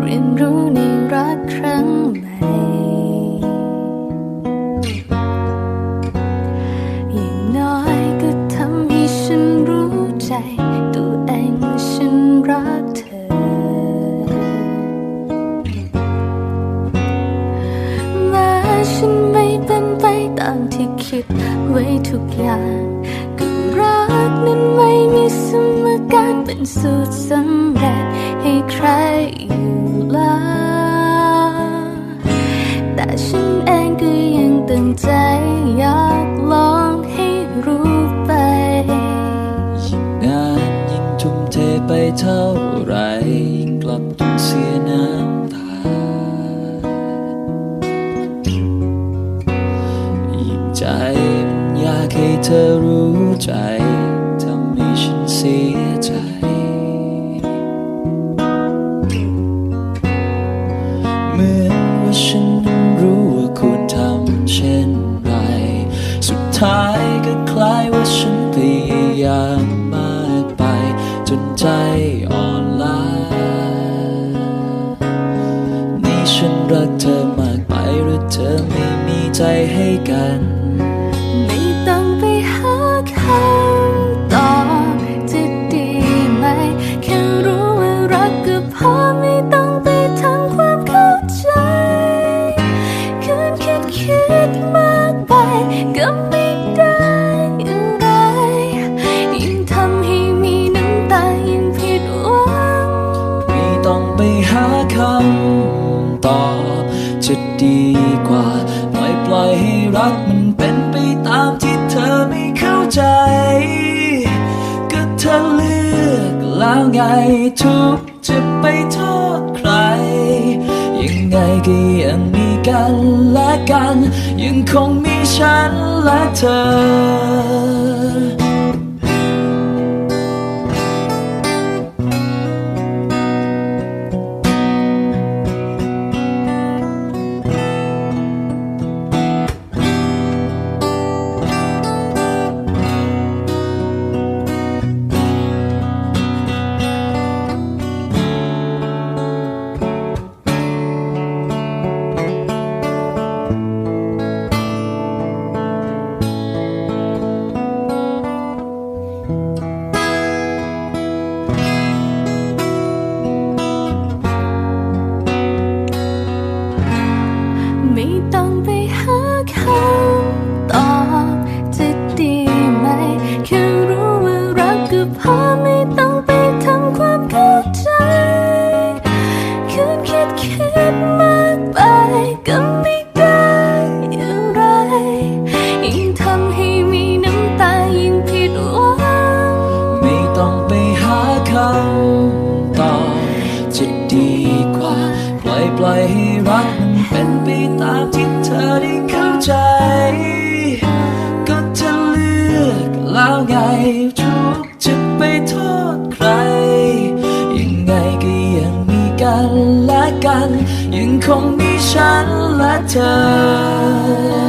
เรียนรู้ในรักครั้งใหม่อย่างน้อยก็ทำให้ฉันรู้ใจ ตัวเองว่าฉันรักเธอ แม้ฉันไม่เป็นไปตามที่คิดไว้ทุกอย่างก็รักนั้นไม่มีสมการเป็นสูตรสำเร็จ ให้ใครอยู่แล้วแต่ฉันเองก็ยังตั้งใจอยากลองให้รู้ไป ยิ่งนานยิ่งทุ่มเทไปเท่าไรยิ่งกลับต้องเสียน้ำตา ยิ่งใจมันอยากให้เธอรู้ใจ ว่าฉันรู้ว่าควรทำเช่นไร สุดท้ายก็คล้ายว่าฉันพยายามมากไป จนใจอ่อนล้า นี่ฉันรักเธอมากไปหรือเธอไม่มีใจให้กัน จะดีกว่า ปล่อยปล่อยให้รักมันเป็นไปตามที่เธอไม่เข้าใจ ก็เธอเลือกแล้วไงทุกจะไปโทษใคร ยังไงก็ยังมีกันและกัน ยังคงมีฉันและเธอ ปล่อยให้รักมันเป็นไปตามที่เธอได้เข้าใจ ก็เธอเลือกแล้วไงทุกจะไปโทษใคร ยังไงก็ยังมีกันและกัน ยังคงมีฉันและเธอ